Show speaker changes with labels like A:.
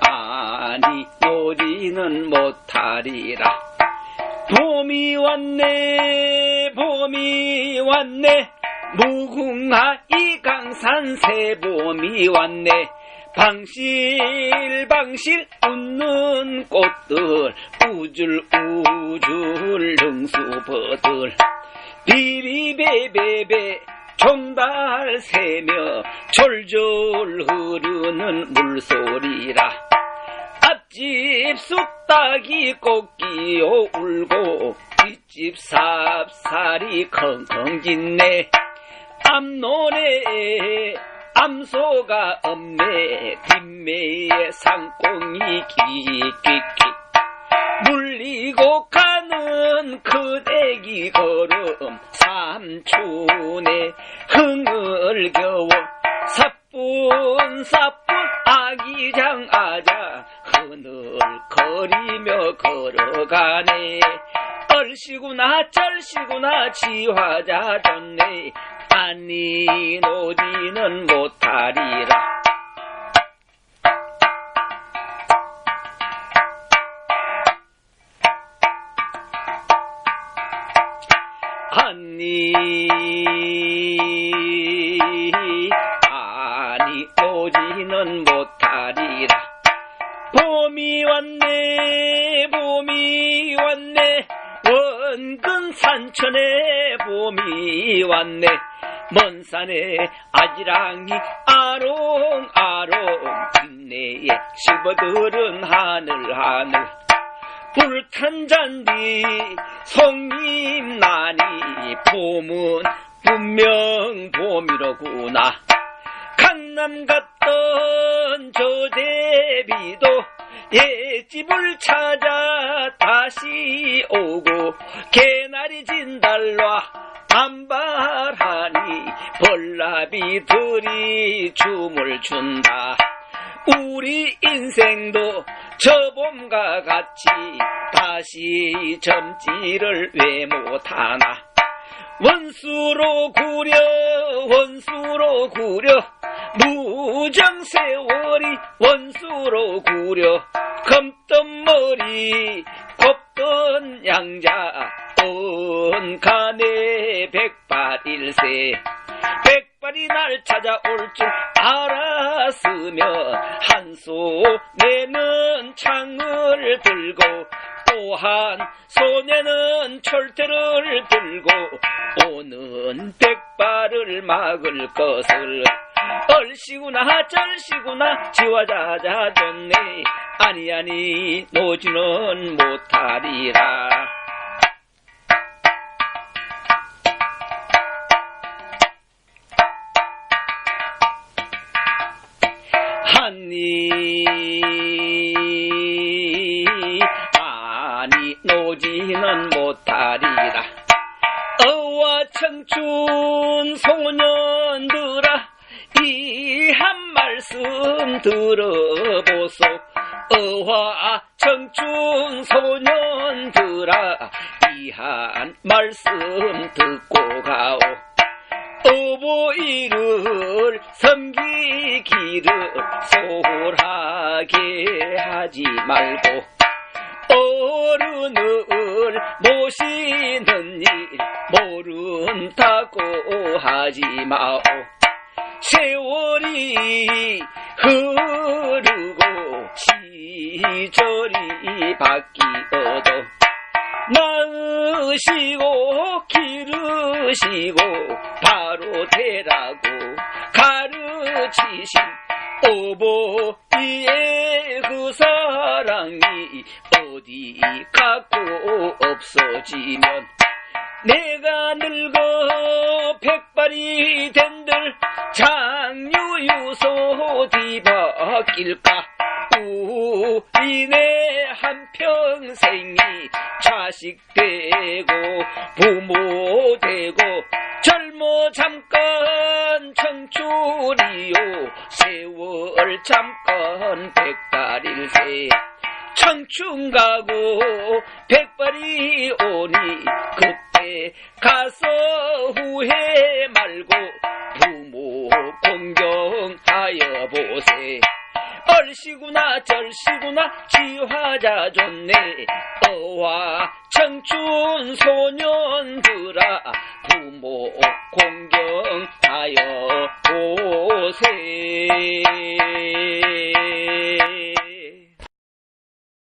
A: 아니 노지는 못하리라. 봄이 왔네 봄이 왔네. 무궁화 이강산 새봄이 왔네. 방실방실 웃는 꽃들 우줄우줄 능수버들. 비리베베베 종달 새며 졸졸 흐르는 물소리라. 앞집 쑥딱이 꽃기요 울고 뒷집 삽살이 컹컹 짖네. 앞노래 암소가 없네 뒷매에 상꽁이 킥킥킥 물리고 가 는 그대기 걸음 삼촌의 흥을 겨워 사뿐 사뿐 아기장 아자 흐늘거리며 걸어가네. 얼씨구나 쩔씨구나 지화자 좋네. 아니 노지는 못하리라 아니 아니 노지는 못하리라. 봄이 왔네 봄이 왔네 원근 산천에 봄이 왔네. 먼 산에 아지랑이 아롱아롱 뒷내에 실버들은 하늘 하늘. 불탄 잔디 성님 나니 봄은 분명 봄이로구나. 강남 갔던 조대비도 옛집을 찾아 다시 오고 개나리 진달라 반발하니 벌나비들이 춤을 춘다. 우리 인생도 저 봄과 같이 다시 점지를 왜 못하나. 원수로 구려 원수로 구려. 무정 세월이 원수로 구려. 검던 머리 곱던 양자 온 간에 백발일세. 백발이 날 찾아올 줄 알았으면 한 소 내는 창을 들고 또한 손에는 철퇴를 들고 오는 백발을 막을 것을. 얼씨구나 쩔씨구나 지화자자 좋네. 아니 아니 노지는 못하리라 하니 아니 노지는 못하리라. 어와 청춘 소년들아 이 한 말씀 들어보소. 어화 청춘 소년들아 이 한 말씀 듣고 가오 어버이를 섬기기를 소홀하게 하지 말고 어른을 모시는 일 모른다고 하지 마오. 세월이 흐르고 시절이 바뀌어도 낳으시고 기르시고 바로 되라고 가르치신 어버이의 그 사랑이 어디 갖고 없어지면 내가 늙어 백발이 된들 장유유소 뒤바뀔까? 우리네 자식 되고 부모 되고 젊어 잠깐 청춘이요. 세월 잠깐 백발일세 청춘 가고 백발이 오니 그때 가서 후회 말고 부모 공경하여 보세 얼씨구나 절씨구나 지화자 좋네. 어와 청춘 소년들아 부모 공경하여 보세